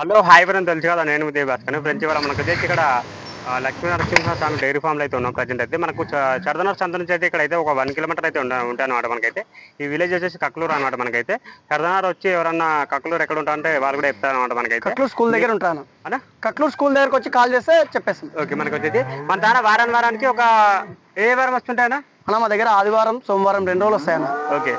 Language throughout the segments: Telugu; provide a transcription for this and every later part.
హలో హాయ్ బ్రదర్ తెలుసు కదా నేను ఉదయ్ భాస్కర్ ఫ్రెండ్స్ ఇవాళ మనకు వచ్చేసి ఇక్కడ లక్ష్మీ నరసింహ స్వామి డైరీ ఫామ్లో అయితే ఉన్నాం ప్రజెంట్ అయితే. మనకు చర్దనర్ సంత నుంచి అయితే ఇక్కడ అయితే ఒక వన్ కిలోమీటర్ అయితే ఉంటా ఉంటాయి అనమాట మనకైతే. ఈ విలేజ్ వచ్చేసి కక్లూరు అనమాట మనకైతే. చర్దనర్ వచ్చి ఎవరన్నా కక్లూరు ఎక్కడ ఉంటా అంటే వాళ్ళు కూడా చెప్తారు అనమాట మనకైతే. కట్లూరు స్కూల్ దగ్గర ఉంటాను. అనా? కట్లూరు స్కూల్ దగ్గరకు వచ్చి కాల్ చేస్తే చెప్పేస్తాం ఓకే మనకు వచ్చేసి మన దాని వారానికి వారానికి ఒక ఏ వారం వస్తుంటాయనా అన్న మా దగ్గర ఆదివారం సోమవారం రెండు రోజులు వస్తాయన్న. ఓకే.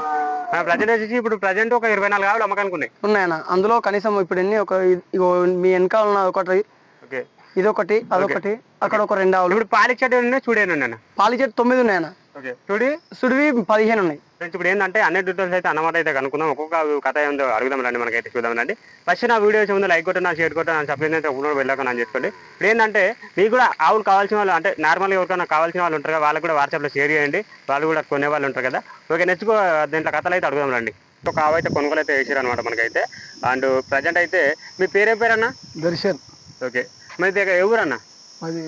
ప్రజెంట్ వచ్చేసి ఇప్పుడు ప్రజెంట్ ఒక ఇరవై నాలుగు ఆవులు అమ్మకానికి ఉన్నాయి. ఉన్నాయన్న. అందులో కనీసం ఇప్పుడు ఎన్ని ఒక ఇగో మీ వెనకాల ఉన్న ఒకటి ఓకే. ఇదొకటి అదొకటి అక్కడ ఒక రెండు ఆవులు. ఇప్పుడు పాలిచ్చేటి ఉన్నాయి చూడేను నేను పాలి చెట్టు తొమ్మిది ఉన్నాయన్న. ఓకే. చూడి. సుడివి పదిహేను ఉన్నాయి. ఫ్రెండ్స్ ఇప్పుడు ఏంటంటే అన్ని డీటెయిల్స్ అయితే అన్నమాట అయితే కనుక్కుందాం. ఒక్కొక్క కథ ఏందో అడుగుదాం రండి మనకైతే చూద్దాం రండి. ఫస్ట్ నా వీడియోస్ ముందు లైక్ కొట్టు నా షేర్ కొట్టు నా సబ్స్క్రైబ్ అయితే ఒకటి వెళ్ళాక నేను చేసుకోండి ఇప్పుడు ఏంటంటే మీకు కూడా ఆవులు కావాల్సిన వాళ్ళు అంటే నార్మల్గా ఎవరికైనా కావాల్సిన వాళ్ళు ఉంటారు కదా వాళ్ళకి కూడా వాట్సాప్లో షేర్ చేయండి. వాళ్ళు కూడా కొనే వాళ్ళు ఉంటారు కదా. ఓకే నెక్స్ట్ దీంట్లో కథలు అయితే అడుగుదాం రండి. ఒక ఆవు అయితే కొనుగోలు అయితే వేసారు అనమాట మనకైతే. అండ్ ప్రజెంట్ అయితే మీ పేరేం పేరన్నా? దర్శన్. ఓకే మీ దగ్గర ఎవరన్నా అది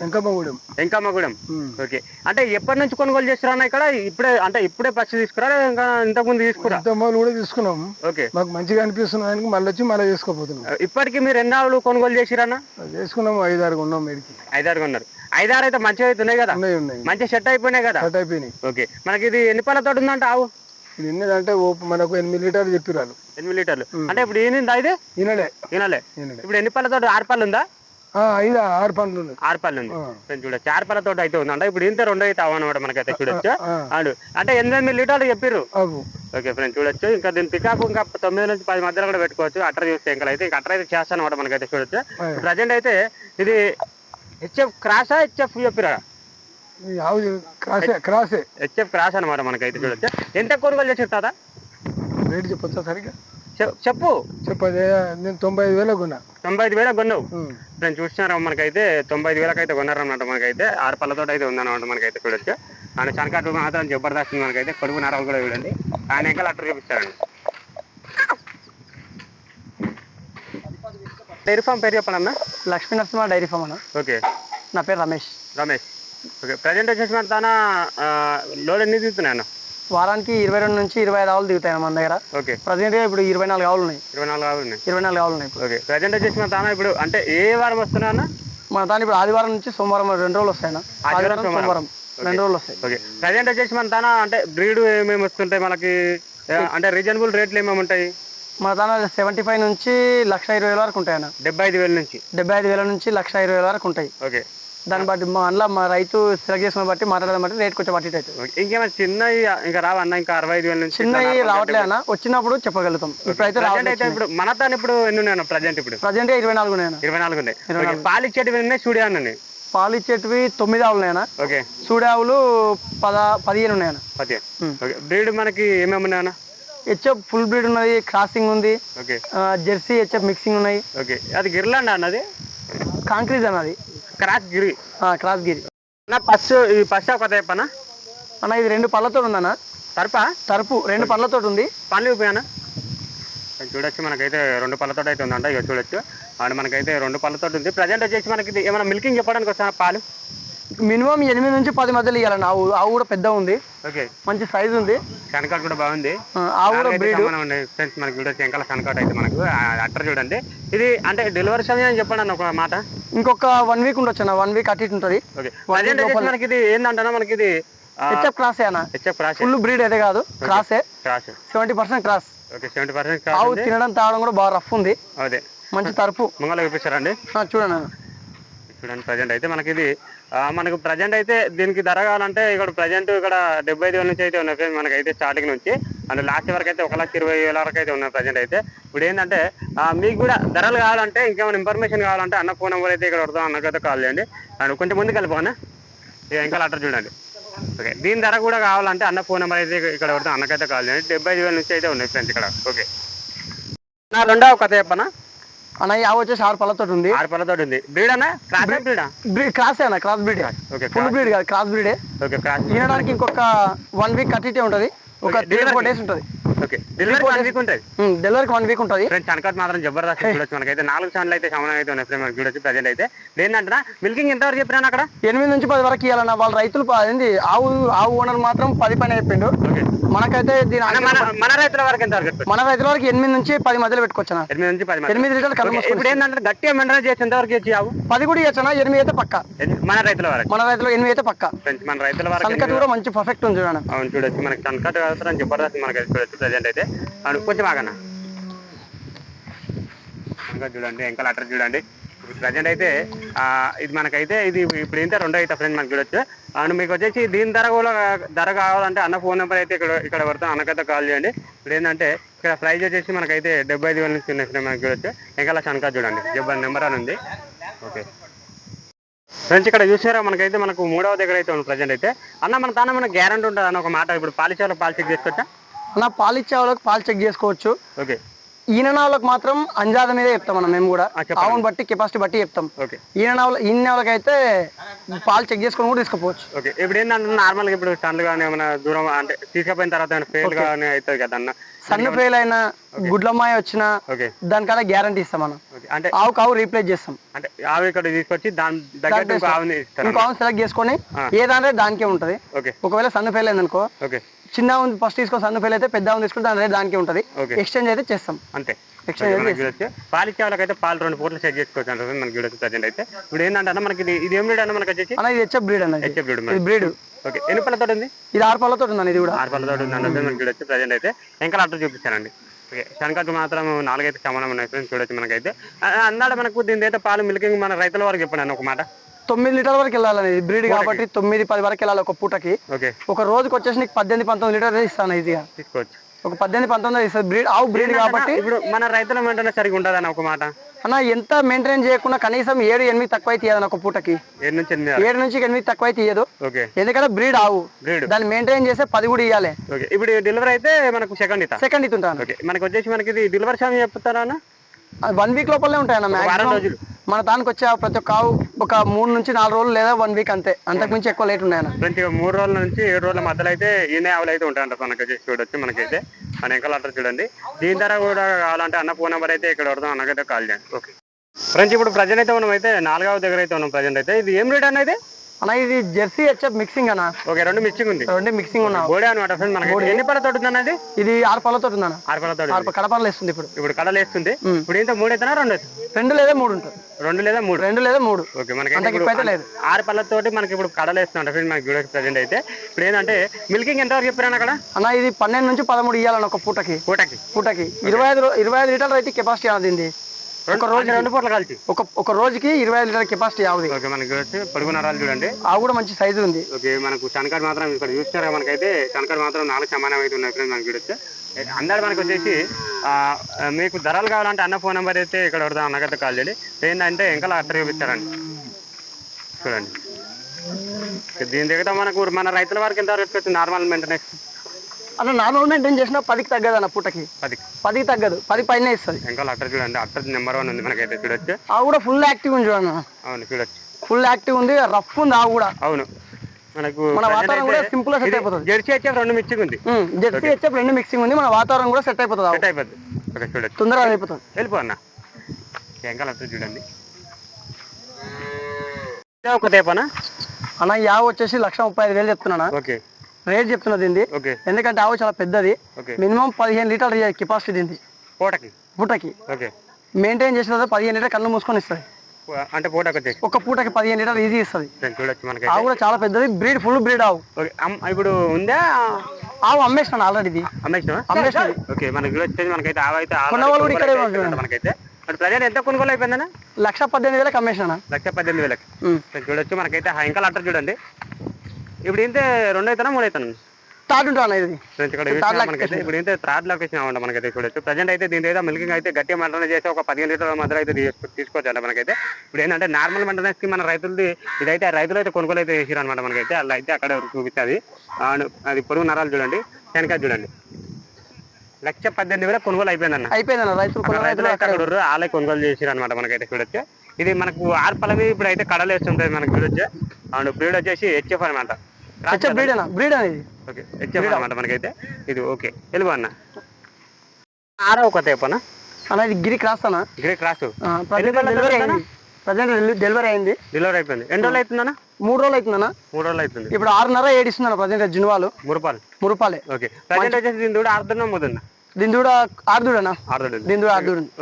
వెంకమ్మగూడెం. ఓకే. అంటే ఎప్పటి నుంచి కొనుగోలు చేస్తారన్న ఇక్కడ? ఇప్పుడే అంటే ఇప్పుడే ఫస్ట్ తీసుకురా ఇంకా ఇంతకుముందు తీసుకురా? ఇంతమాలు కూడా తీసుకున్నాం. ఓకే. మాకు మంచిగా అనిపిస్తున్న దానికి మళ్ళీ వచ్చి మళ్ళీ చేసుకోపోతున్నాం ఇప్పటికి మీరు ఎన్ని ఆవులు కొనుగోలు చేసిరన్న? చేసుకున్నాం ఐదు ఆరు ఉన్నాం మేడికి ఐదారు కొన్నారు ఐదారు అయితే మంచిగా అయితే ఉన్నాయి కదా? ఉన్నాయి ఉన్నాయి. మంచిగా సెట్ అయిపోయినాయి కదా? కట్ అయిపోయినాయి. ఓకే. మనకి ఇది ఎన్ని పళ్ళతో ఉందంట ఆవు? ఇది ఎన్నదంటే మనకు ఎనిమిది లీటర్లు చెప్పిరాలు ఎనిమిది లీటర్లు. అంటే ఇప్పుడు ఈనిందా ఇది? ఈనలే. ఇప్పుడు ఎన్ని పళ్ళతో ఆరు పళ్ళు ఉందా ఐదు ఆరు ఉన్నాయి. ఆరు పళ్ళు ఉంది చూడొచ్చు ఆరు పళ్ళతో అయితే ఉందంట. ఇప్పుడు ఇంత రెండు అయితే అవన్నమాట మనకైతే చూడొచ్చు. అండ్ అంటే ఎనిమిది లీటర్లు చెప్పిర్రు. ఓకే ఫ్రెండ్స్ చూడొచ్చు. ఇంకా దీని పికప్ ఇంకా తొమ్మిది నుంచి పది మధ్యలో కూడా పెట్టుకోవచ్చు. అట్ర చూస్తే ఇంకా అయితే ఇంకా అట్ర అయితే చేస్తాను అనమాట మనకైతే చూడొచ్చు. ప్రజెంట్ అయితే ఇది హెచ్ఎఫ్ క్రాసా హెచ్ఎఫ్ చెప్పిరా? క్రాసే క్రాసే. హెచ్ఎఫ్ క్రాస్ అనమాట మనకైతే చూడొచ్చు. ఎంత కొనుగోలు చేసి తాదా రేటు చెప్పొచ్చా సరిగ్గా? చెప్పు. చెప్పదే నేను తొంభై ఐదు వేలకు కొన్నా. తొంభై ఐదు వేలకు కొన్నావు. నేను చూసినారా? మనకైతే తొంభై ఐదు వేలకు అయితే కొన్నారన్నమాట మనకైతే. ఆరు పళ్ళతో అయితే ఉందన్నమాట మనకైతే చూడొచ్చు. ఆయన చనకాటు మాత్రం జబర్దస్త్ ఉంది మనకైతే. కొడుకు నరాలు కూడా చూడండి. ఆయన ఇంకా అట్లా చూపిస్తారండి డైరీ ఫామ్ పేరు చెప్పండి లక్ష్మీ నరసింహ డైరీ ఫామ్ అన్న. ఓకే. నా పేరు రమేష్. రమేష్. ఓకే. ప్రజెంట్ వచ్చేసి మన తన లోడ్ ఎన్ని తీస్తున్నాయి అన్న? వారానికి ఇరవై రెండు నుంచి ఇరవై ఐదు ఆవులు దిగుతాయి మన దగ్గర. ఓకే. ప్రజెంట్గా ఇప్పుడు ఇరవై నాలుగు ఆవులు ఉన్నాయి. ఇరవై నాలుగు ఆవులు ఉన్నాయి. ఇరవై నాలుగు ఆవులు ఉన్నాయి ఇప్పుడు. ఓకే. ప్రజెంట్ వచ్చేసి మన తాన ఇప్పుడు అంటే ఏ వారం వస్తున్నా అన్న? మన దాని ఇప్పుడు ఆదివారం నుంచి సోమవారం రెండు రోజులు వస్తాయన్న ఆదివారం సోమవారం. సోమవారం రెండు రోజులు వస్తాయి. ఓకే. ప్రజెంట్ వచ్చేసి మన తన అంటే బ్రీడ్ ఏమేమి వస్తుంటాయి మనకి? ఆ, అంటే రీజనబుల్ రేట్లు ఏమేమి ఉంటాయి? మన దాని సెవెంటీ ఫైవ్ నుంచి లక్ష ఇరవై వేల వరకు ఉంటాయన్న డెబ్బై ఐదు వేల నుంచి. డెబ్బై ఐదు వేల నుంచి లక్ష ఇరవై వేల వరకు ఉంటాయి. ఓకే. దాన్ని బట్టి మా అందులో మా రైతు సెలెక్ట్ చేసుకున్న బట్టి మాట్లాడడం బట్టి రేట్ కొంచెం బట్టి అవుతుంది. ఇంకేమైనా చిన్నవి ఇంకా రావా అన్న? ఇంకా అరవై ఐదు వేల నుంచి చిన్నవి రావట్లే అన్న. వచ్చినప్పుడు చెప్పగలుగుతాం. ఇప్పుడైతే రావట్లేదు అయితే ఇప్పుడు మన తాను ఇప్పుడు ఎన్ని ఉన్నాయి ప్రజెంట్ ఇప్పుడు? ప్రజెంట్ ఇరవై నాలుగు ఉన్నాయన్న ఇరవై నాలుగు ఉన్నాయి. పాలు ఇచ్చేటివి ఉన్నాయి స్టూడియో ఉన్నాయి. పాలు ఇచ్చేటివి తొమ్మిది ఆవులు ఉన్నాయన్న ఓకే. సూడి ఆవులు పద పదిహేను ఉన్నాయన్న పది. ఉం. ఓకే బ్రీడ్ మనకి ఏమేమి ఉన్నాయన్న హెచ్ఎఫ్ ఫుల్ బ్రీడ్ ఉన్నది క్రాసింగ్ ఉంది ఓకే. జెర్సీ హెచ్ఎఫ్ మిక్సింగ్ ఉన్నాయి. ఓకే అది గిర్లాండ్ అన్నది కాంక్రీజ్ అన్నది క్రాస్ గిరి క్రాస్ గిరి నా ఫస్ట్ ఈ ఫస్ట్ కొత్త చెప్పనా? అన్న ఇది రెండు పళ్ళతో ఉందన్న. తరపా? తరపు రెండు పళ్ళతో ఉంది. పనులు చూపియానా? చూడొచ్చు మనకైతే రెండు పళ్ళతో అయితే ఉందంట ఇక చూడొచ్చు. అండ్ మనకైతే రెండు పళ్ళతో ఉంది. ప్రజెంట్ వచ్చేసి మనకి ఇది ఏమైనా మిల్కింగ్ చెప్పడానికి వస్తాను పాలు? మినిమం ఎనిమిది నుంచి పది మధ్యలో ఇవ్వాలన్న ఆవు ఆవు కూడా పెద్ద ఉంది. ఓకే మంచి సైజు ఉంది. కనకాట్ కూడా బాగుంది. ఫ్రెండ్స్ మనకి చూడొచ్చు వెంకల కనకాట్ అయితే మనకు అట్టర్ చూడండి. ఇది అంటే డెలివరీ సమయం అని చెప్పండి అన్న ఒక మాట. ఇంకొక వన్ వీక్ ఉండొచ్చు అన్న. వన్ వీక్ అటు ఉంటుంది. మనకి ఇది ఏంటంటే మనకి ఇది హెచ్ఎఫ్ క్రాసే అన్న. హెచ్ఎఫ్ క్రాస్ ఫుల్ బ్రీడ్ అయితే కాదు. క్రాసే cross seventy percent cross okay seventy percent ఆవు తినడం తాగడం కూడా బాగా రఫ్ ఉంది. అదే. మంచి తరపు. ముంగల చూపిస్తారండి చూడండి చూడండి ప్రజెంట్ అయితే మనకి ఇది మనకు ప్రజెంట్ అయితే దీనికి ధర కావాలంటే ఇక్కడ ప్రజెంట్ ఇక్కడ డెబ్బై ఐదు వేల నుంచి అయితే ఉన్నాయి ఫ్రెండ్స్ మనకైతే స్టార్టింగ్ నుంచి. అండ్ లాస్ట్ వరకు అయితే ఒక లక్ష ఇరవై వేల వరకు అయితే ఉన్నాయి ప్రజెంట్ అయితే. ఇప్పుడు ఏంటంటే మీకు కూడా ధరలు కావాలంటే ఇంకేమైనా ఇన్ఫర్మేషన్ కావాలంటే అన్న ఫోన్ నెంబర్ అయితే ఇక్కడ వస్తాం అన్నకైతే కాల్ చేయండి. అండ్ కొంచెం ముందుకు వెళ్ళిపోనా ఇక ఇంకా లెటర్ చూడండి. ఓకే దీని ధర కూడా కావాలంటే అన్న ఫోన్ నెంబర్ అయితే ఇక్కడ వస్తాం అన్నకైతే కాల్ చేయండి. డెబ్బై ఐదు వేల నుంచి అయితే ఉన్నాయి ఫ్రెండ్స్ ఇక్కడ. ఓకే నా రెండవ కథ చెప్పనా? అన్న ఈ ఆవు వచ్చేసి ఆరు పళ్ళతో ఉంది. ఆరు పళ్ళతో ఉంది. బ్రీడ్ అన్న? క్రాస్ బ్రీడా? బ్రీడ్ క్రాసే అన్న క్రాస్ బ్రీడ్. ఫుల్ బ్రీడ్ కాదు క్రాస్ బ్రీడే. ఓకే క్రాస్ తినడానికి ఇంకొక వన్ వీక్ అటు ఇటే ఉంటుంది. ఒక త్రీ ఫోర్ డేస్ ఉంటుంది. డెలివరీ వన్ వీక్ ఉంటుంది. డెలివరీకి వన్ వీక్ ఉంటుంది. ఫ్రెండ్స్ అనకట్ మాత్రం జబర్దస్త్ చూడొచ్చు మనకైతే. నాలుగు ఛానల్ అయితే సమానం అయితే ఉన్నాయి ఫ్రెండ్ మనకి చూడొచ్చు ప్రజెంట్ అయితే. ఏంటంటే మిల్కింగ్ ఎంతవరకు చెప్పినాను అక్కడ? ఎనిమిది నుంచి పది వరకు ఇవ్వాలన్న వాళ్ళ రైతులు ఏంది ఆవు ఆవు ఓనర్ మాత్రం పది పని అయిపోయిండు. మనకైతే దీని మన రైతుల వరకు ఎంత వరకు? మన రైతుల వరకు ఎనిమిది నుంచి పది మధ్యలో పెట్టుకోవచ్చు ఎనిమిది నుంచి పది మంది ఎనిమిది లీటర్లు ఓకే, ఇప్పుడు ఏంటంటే గట్టిగా మెంటనే చేసి ఎంతవరకు చేసి ఆవు? పది కూడా ఇవ్వచ్చనా ఎనిమిది అయితే పక్క. మన రైతుల వరకు. మన రైతులు ఎనిమిది అయితే పక్క. మన రైతుల వరకు కూడా మంచి పర్ఫెక్ట్ ఉంది చూడండి అవును చూడొచ్చు. మనకి కన్కట్ జబర్దస్త్ మనకి చూడొచ్చు. ప్రజెంట్ అయితే. అండ్ కొంచెం ఆగనా ఇంకా చూడండి ఇంకా లెటర్ చూడండి. ప్రజెంట్ అయితే ఇది మనకైతే ఇది ఇప్పుడు ఇంత రెండో అయితే ఫ్రెండ్ మనకి చూడొచ్చు. అండ్ మీకు వచ్చేసి దీని ధర కూడా ధర కావాలంటే అన్న ఫోన్ నెంబర్ అయితే ఇక్కడ ఇక్కడ పడతాం. అన్నకైతే కాల్ చేయండి. ఇప్పుడు ఏంటంటే ఇక్కడ ప్రైజ్ వచ్చేసి మనకైతే డెబ్బై ఐదు వేల నుంచి ఉన్నాయి ఫ్రెండ్ మనకి చూడొచ్చు. ఇంకా శనక చూడండి. డెబ్బై నెంబర్ అని ఉంది. ఓకే. ఫ్రెండ్స్ ఇక్కడ చూసారా? మనకైతే మనకు మూడవ దగ్గర అయితే ఉంది ప్రజెంట్ అయితే. అన్న మన తాన మనకు గ్యారంటీ ఉంటుంది? అన్న ఒక మాట ఇప్పుడు పాలిచేవాళ్ళ పాలు చెక్ చేసుకోవచ్చా అన్న పాలు ఇచ్చే వాళ్ళకి పాలు చెక్ చేసుకోవచ్చు. ఓకే. ఈయన వాళ్ళకి మాత్రం అంజాద మీదే చెప్తాం అన్న మేము కూడా. ఆవును బట్టి కెపాసిటీ బట్టి చెప్తాం. ఈయన వాళ్ళకి అయితే పాలు చెక్ చేసుకొని కూడా తీసుకుపోవచ్చు. ఓకే. ఇప్పుడు ఏంటంటే నార్మల్గా ఇప్పుడు టన్లు కానీ ఏమైనా దూరం అంటే తీసుకుపోయిన తర్వాత ఫెయిల్ కానీ అవుతుంది కదా అన్న? సన్న ఫెయిల్ అయినా గుడ్లమాయ వచ్చినా దానికన్నా గ్యారంటీ ఇస్తాం మనం అంటే ఆవు కావు రీప్లేస్ చేస్తాం. అంటే ఆవు ఇక్కడ తీసుకొచ్చి దాని దగ్గర ఇంకో ఆవుని సెలెక్ట్ చేసుకొని. ఏదంటే దానికే ఉంటది. ఒకవేళ సన్న ఫెయిల్ అయిందనుకో ఓకే. చిన్న ఉంది ఫస్ట్ తీసుకొని సన్న ఫెయిల్ అయితే పెద్ద ఆవును తీసుకుంటే దాని రేట్ దానికే ఉంటది. ఎక్స్చేంజ్ అయితే చేస్తాం. అంతే. పాలు రెండు పూటలు సెట్ చేసుకోవచ్చు అంటే మనకి చూడొచ్చు ప్రజెంట్ అయితే. ఇప్పుడు ఏంటంటే మనకి ఇది ఏం అన్న మనకి వచ్చేసి? అన్న ఇది హెచ్ఎఫ్ బ్రీడ్ అన్నది హెచ్ఎఫ్ చూడు ఇది బ్రీడ్ ఓకే ఎన్ని పళ్ళతో ఉంది? ఇది ఆరు పళ్ళతో ఉందండి ఇది కూడా. ఆరు పళ్ళతో ఉంది మనకి ప్రజెంట్ అయితే. ఇంకా అట్లా చూపించానండి ఓకే మాత్రం నాలుగైతే సమానం ఉన్నాయి ఫ్రెండ్స్ చూడొచ్చు మనకైతే. అందాడ మనకు దీని అయితే పాలు మిల్కింగ్ మన రైతుల వరకు చెప్పండి అన్న ఒక మాట. తొమ్మిది లీటర్ వరకు వెళ్ళాలని ఇది బ్రీడ్ కాబట్టి తొమ్మిది పది వరకు వెళ్ళాలి ఒక పూటకి. ఒక రోజుకి వచ్చేసి నీకు పద్దెనిమిది పంతొమ్మిది లీటర్ ఇస్తాను ఈజీగా. తీసుకోవచ్చు. ఒక పద్దెనిమిది పంతొమ్మిది ఇస్తుంది బ్రీడ్ ఆవు బ్రీడ్ కాబట్టి ఇప్పుడు మన రైతుల వెంటనే సరిగా ఉంటుంది అన్న ఒక మాట? అన్న ఎంత మెయింటైన్ చేయకుండా కనీసం ఏడు ఎనిమిది తక్కువ అయితే ఇయ్యదు ఒక పూటకి. ఏడు నుంచి ఎనిమిది తక్కువ అయితే ఇయ్యదు. ఎందుకంటే బ్రీడ్ ఆవు. దాన్ని మెయింటైన్ చేస్తే పది కూడా ఇవ్వాలి ఓకే. ఇప్పుడు డెలివరీ అయితే మనకు సెకండ్ ఇస్తా. సెకండ్ ఇస్తుంటాను మనకు వచ్చేసి మనకి ఇది డెలివరీ సమయం చెప్తారా అన్న? వన్ వీక్ లోపలనే ఉంటాయి అన్న వారం రోజులు. మన దానికి వచ్చే ప్రతి ఒక్క ఆవు ఒక మూడు నుంచి నాలుగు రోజులు లేదా వన్ వీక్ అంతే. అంతకు మించి ఎక్కువ లేట్ ఉన్నాయి అన్న ఫ్రెండ్స్ ఇక మూడు రోజుల నుంచి ఏడు రోజుల మధ్యలో అయితే ఈయన ఆవులు అయితే ఉంటాయంట మనకి చూడొచ్చు మనకైతే మన ఇంకా అంటారు చూడండి. దీని ధర కూడా కావాలంటే అన్న ఫోన్ నెంబర్ అయితే ఇక్కడ వడదాం అన్నకైతే కాల్ చేయండి. ఓకే ఫ్రెండ్స్ ఇప్పుడు ప్రజెంట్ అయితే మనం అయితే నాలుగవ దగ్గర అయితే ఉన్నాం ప్రజెంట్ అయితే ఇది ఏం రేట్ అనేది అన్న ఇది జెర్సీ హెచ్ఎఫ్ మిక్సింగ్ అన్న. ఓకే రెండు మిక్సింగ్ ఉంది. రెండు మిక్సింగ్ ఉన్న. బోడే అనమాట ఫ్రెండ్ మనకి. ఎన్ని పళ్ళతో ఉంది అన్నది ఇది ఆరు పళ్ళతో ఉందన్న. ఆరు పళ్ళతో ఆరు కడపలు వేస్తుంది ఇప్పుడు. ఇప్పుడు కడలు వేస్తుంది. ఇప్పుడు ఇంత మూడు అవుతున్నా రెండు? రెండు లేదా మూడు ఉంటుంది రెండు లేదా మూడు? రెండు లేదా మూడు. ఓకే మనకి లేదు. ఆరు పళ్ళతోటి మనకి ఇప్పుడు కడలు వేస్తున్నాం ఫ్రెండ్ మనకి ప్రజెంట్ అయితే. ఇప్పుడు ఏంటంటే మిల్కింగ్ ఎంతవరకు చెప్పారు అక్కడ? అన్న ఇది పన్నెండు నుంచి పదమూడు ఇవ్వాలన్న ఒక పూటకి. పూటకి. పూటకి. ఇరవై ఐదు ఇరవై ఐదు లీటర్లు అయితే కెపాసిటీ అన్నది రెండు రోజు రెండు పూటలు కలిసి ఒక ఒక రోజుకి ఇరవై ఐదు లీటర్ కెపాసిటీ ఆవుది ఓకే మనకి చూడొచ్చు పొడుగు నరాలు చూడండి. ఆవు కూడా మంచి సైజు ఉంది. ఓకే మనకు శనకాడు మాత్రం ఇక్కడ చూస్తున్నారా మనకైతే? శనకాడు మాత్రం నాలుగు సమానం అయితే ఉన్నాయి ఫ్రెండ్ మనకి చూడొచ్చు అందరు మనకి వచ్చేసి ఆ, మీకు ధరలు కావాలంటే అన్న ఫోన్ నెంబర్ అయితే ఇక్కడ వడదాం అన్నకైతే కాల్ చేయండి. ఏంటంటే ఇంకా అట్లా చూపిస్తారండి. చూడండి. దీని దగ్గర మనకు మన రైతుల వరకు ఎంత వచ్చింది నార్మల్ మెయింటెనెన్స్ అన్న నార్మల్ మెయింటైన్ చేసినా పదికి తగ్గదు అన్న పూటకి. పది పదికి తగ్గదు. పది పైన ఇస్తుంది. ఇంకా అట్టర్ చూడండి అట్టర్ నెంబర్ వన్ ఉంది మనకైతే చూడొచ్చు. ఆవు కూడా ఫుల్ యాక్టివ్ ఉంది చూడన్న. అవును చూడొచ్చు. ఫుల్ యాక్టివ్ ఉంది రఫ్ ఉంది ఆవు కూడా. అవును. మనకు మన వాతావరణం కూడా సింపుల్గా సెట్ అయిపోతుంది. జెర్సీ వచ్చే రెండు మిర్చిగా ఉంది. జెర్సీ హెచ్ఎఫ్ రెండు మిక్సింగ్ ఉంది మన వాతావరణం కూడా సెట్ అయిపోతుంది సెట్ అయిపోద్ది. ఓకే చూడొచ్చు. తొందరగా అయిపోతుంది. వెళ్ళిపో అన్న. అట్టర్ చూడండి. ఒక తేపనా? అన్న ఆవు వచ్చేసి లక్ష ముప్పై ఐదు వేలు చెప్తున్నా ఓకే రేట్ చెప్తున్నది ఎందుకంటే ఆవు చాలా పెద్దది. మినిమం పదిహేను లీటర్ కెపాసిటీ దీనిది పూటకి? పూటకి. మెయింటైన్ చేసిన తర్వాత పదిహేను లీటర్ కళ్ళు మూసుకొని ఇస్తుంది. అంటే పూటకి ఒక పూటకి పదిహేను లీటర్ ఈజీ ఇస్తుంది. చూడొచ్చు ఆవు కూడా చాలా పెద్దది. బ్రీడ్ ఫుల్ బ్రీడ్ ఆవు. ఇప్పుడు ఉందా? ఆవు అమ్మేసినాను ఆల్రెడీ ఇది. ఓకే మనకి చూడొచ్చు మనకైతే ఇక్కడే మనకైతే. ఎంత కొనుగోలు అయిపోయిందన్న? లక్ష పద్దెనిమిది వేలకు అమ్మేసినా లక్ష పద్దెనిమిది వేలకి. చూడొచ్చు మనకైతే. ఇంకా అట్టర్ చూడండి. ఇప్పుడు ఏంటే రెండు అవుతానా మూడు అవుతాను ఉంటాను ఇది. థర్డ్ మనకైతే ఇప్పుడు ఏంటంటే థర్డ్ లొకేషన్ అవ్వండి మనకైతే చూడొచ్చు ప్రజెంట్ అయితే దీని ఏదో మిల్కింగ్ అయితే గట్టి మంటన చేసి ఒక పదిహేను లీటర్ల మధ్యలో అయితే తీసుకో- తీసుకోవచ్చు అంట మనకైతే. ఇప్పుడు ఏంటంటే నార్మల్ మెయింటెనెన్స్కి మన రైతులది ఇదైతే రైతులు అయితే కొనుగోలు అయితే చేసారు అనమాట మనకైతే. అలా అయితే అక్కడ చూపిస్తుంది. అది పొరుగు నరాలు చూడండి శనకాయ చూడండి. లక్ష పద్దెనిమిది వేల కొనుగోలు అయిపోయిందన్న. అయిపోయిందన్న రైతులు రైతులు అయితే అక్కడ వాళ్ళే కొనుగోలు చేసారు అనమాట మనకైతే చూడొచ్చు. ఇది మనకు ఆర్పలవి ఇప్పుడు అయితే కడలు వేస్తుంటుంది మనకు చూడొచ్చు అండ్ బ్రీడ్ వచ్చేసి హెచ్ఎఫ్ అనమాట బ్రీడ్ అన్న బ్రీడ్ అనేది ఓకే హెచ్ఎఫ్ అనమాట మనకైతే. ఇది ఓకే. తెలుగు అన్న. ఆరో కొత్త చెప్పనా అన్న. ఇది గిరి క్రాస్ అన్న? Grey cross. ప్రజెంట్ డెలివరీ అయింది? డెలివరీ అయిపోయింది. ఎన్ని రోజులు అవుతుందన్నా మూడు రోజులు అవుతుందన్న మూడు రోజులు అవుతుంది ఇప్పుడు ఆరున్నర ఏడు ఇస్తుందన్న ప్రజెంట్ జునువాలు. మురుపాలు. మురుపాలే. ఓకే. ప్రజెంట్ వచ్చేసి దీని కూడా ఆరుదన్నా పోతుందా దీని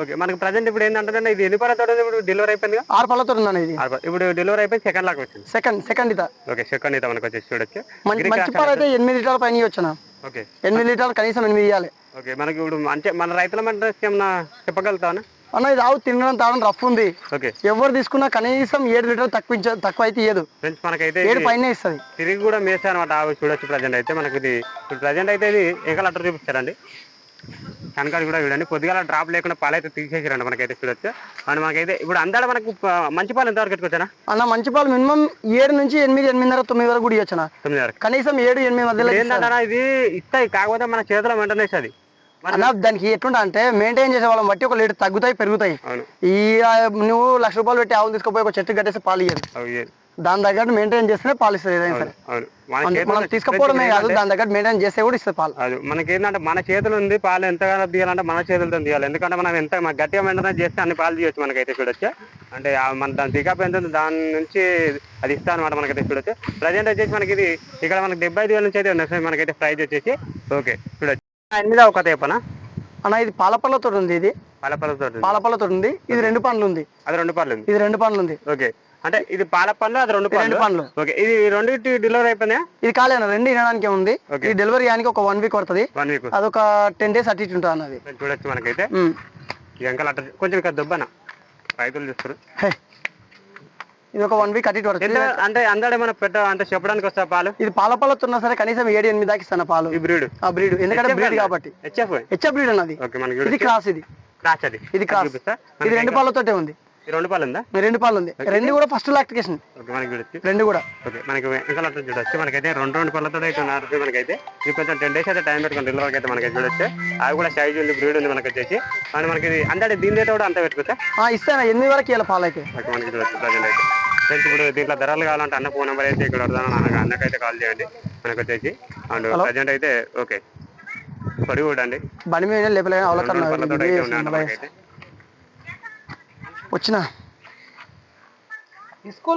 ఓకే. మనకి ప్రజెంట్ ఇప్పుడు ఏంటంటే ఇది ఎన్ని పళ్ళతో ఇప్పుడు డెలివరీ అయిపోయింది ఆరు పళ్ళతో ఉందన్న ఇది. ఇప్పుడు డెలివరీ అయిపోయి సెకండ్ లాక్ వచ్చింది. సెకండ్ సెకండ్ ఇత. ఓకే సెకండ్ మనకు వచ్చేసి చూడొచ్చు. మంచి పాలు అయితే ఎనిమిది లీటర్ల పైన ఇవ్వచ్చునా ఓకే. ఎనిమిది లీటర్లు కనీసం ఎనిమిది ఇవ్వాలి ఓకే మనకి ఇప్పుడు అంటే మన రైతుల మంటే ఏమన్నా చెప్పగలుగుతావా? అన్న ఇది ఆవు తినడం తాగడం రఫ్ ఉంది. ఓకే. ఎవరు తీసుకున్నా కనీసం ఏడు లీటర్లు తక్కువ తక్కువ అయితే మనకైతే ఏడు పైన ఇస్తుంది. తిరిగి కూడా మేసా అనమాట ఆవు చూడొచ్చు ప్రజెంట్ అయితే మనకి ఇది. ప్రజెంట్ అయితే ఇది ఏ కలర్ చూపిస్తారండి. కనకాలు కూడా చూడండి కొద్దిగా డ్రాప్ లేకుండా పాలు అయితే తీసేసారండి మనకైతే చూడొచ్చు. అండ్ మనకైతే ఇప్పుడు అందాడ మనకు మంచి పాలు ఎంతవరకు ఎట్టుకొచ్చానా అన్న మంచి పాలు మినిమం ఏడు నుంచి ఎనిమిది ఎనిమిదిన్నర తొమ్మిది వరకు కూడా ఇవ్వచ్చునా తొమ్మిది వరకు. కనీసం ఏడు ఎనిమిది మధ్యలో. ఏంటంటే ఇది ఇస్తాయి కాకపోతే మన చేతిలో వెంటనే అది. అన్న దానికి ఎట్లుంటా అంటే మెయింటైన్ చేసే వాళ్ళని బట్టి ఒక లీటర్ తగ్గుతాయి పెరుగుతాయి. ఈ నువ్వు లక్ష రూపాయలు పెట్టి ఆవులు తీసుకుపోయి ఒక చెట్టు కట్టేసి పాలు ఏ- దాని తగ్గట్టు మెయింటైన్ చేస్తేనే పాలు ఇస్తుంది ఏదైనా సరే. మన తీసుకుపోవడమే కాదు దాని దగ్గర మెయింటైన్ చేస్తే కూడా ఇస్తుంది పాలు. అది మనకి ఏంటంటే మన చేతులు ఉంది పాలు ఎంతగానో తీయాలంటే మన చేతులతో తీయాలి. ఎందుకంటే మనం ఎంత గట్టిగా వెంటనే చేస్తే అన్ని పాలు తీయొచ్చు మనకైతే చూడొచ్చు. అంటే మన దాని పికప్ ఎంత దాని నుంచి అది ఇస్తా అనమాట మనకైతే చూడొచ్చు. ప్రజెంట్ వచ్చేసి మనకి ఇది ఇక్కడ మనకి డెబ్బై ఐదు వేల నుంచి అయితే ఉన్నాయి. మనకైతే ప్రైస్ వచ్చేసి ఓకే చూడొచ్చు. ఎనిమిది ఒక చెప్పనా అన్న ఇది పాల పళ్ళతో ఉంది ఇది. పాల పళ్ళతో పాల పళ్ళతో ఉంది ఇది రెండు పండ్లు ఉంది అది రెండు ఉంది ఇది రెండు పండ్లు ఉంది ఓకే. అంటే ఇది పాల పళ్ళు అది రెండు ఇది రెండు పండ్లు? ఓకే. ఇది రెండింటి డెలివరీ అయిపోయిందా ఇది కాలేనా రెండు వినడానికి ఉంది. ఈ డెలివరీ యానికి ఒక వన్ వీక్ పడుతుంది. వన్ వీక్ అదొక టెన్ డేస్ అటు ఉంటుంది అన్నది. చూడొచ్చు మనకైతే. ఈ వెంకల అట్ట కొంచెం ఇక్కడ దుబ్బన? రైతులు చూస్తారు. ఇది ఒక వన్ వీక్ అటు ఎంత అంటే అందడే మనం పెట్ట అంటే చెప్పడానికి వస్తా పాలు? ఇది పాల పళ్ళతో ఉన్నా సరే కనీసం ఏడు ఎనిమిది దాకా ఇస్తాను పాలు. ఈ బ్రీడ్? ఆ బ్రీడ్. ఎందుకంటే బ్రీడ్ కాబట్టి. హెచ్ఎఫ్ హెచ్ఎఫ్ బ్రీడ్ అన్నది. ఓకే మనకి ఇది క్రాస్ ఇది. క్రాచ్ అది. ఇది క్రాస్. ఇది రెండు పాలతోటే ఉంది. ఈ రెండు పాలు ఉందా రెండు పాలు ఉంది రెండు కూడా ఫస్ట్ లాక్టికేషన్ మనకి రెండు కూడా. ఓకే మనకి అట్లా చూడొచ్చు మనకైతే రెండు రెండు పళ్ళతో అయితే ఉన్నారు మనకైతే ఇది కొంచెం టెన్ డేస్ అయితే టైం పెట్టుకుని డెలివరీకి అయితే మనకి చూడొచ్చు అవి కూడా సైజ్ ఉంది బ్రీడ్ ఉంది మనకి వచ్చేసి. మనకి అందడి దీని రేట్ కూడా అంత పెట్టుకోవచ్చా? ఆ, ఇస్తాను. ఎనిమిది వరకు ఇవ్వాలి పాలు అయితే మనకి చూడొచ్చు ప్రజెంట్ అయితే. ఫ్రెండ్స్ ఇప్పుడు దీంట్లో ధరలు కావాలంటే అన్న ఫోన్ నెంబర్ అయితే ఇక్కడ వద్దాను అన్న అన్నకైతే కాల్ చేయండి. మనకు వచ్చేసి. అండ్ ప్రజెంట్ అయితే ఓకే. పడి కూడా అండి. బండి మీద లేపలే రెండు అవలకన్నా పళ్ళతో అయితే ఉన్నాయండి మనకైతే వచ్చిన? స్కూల్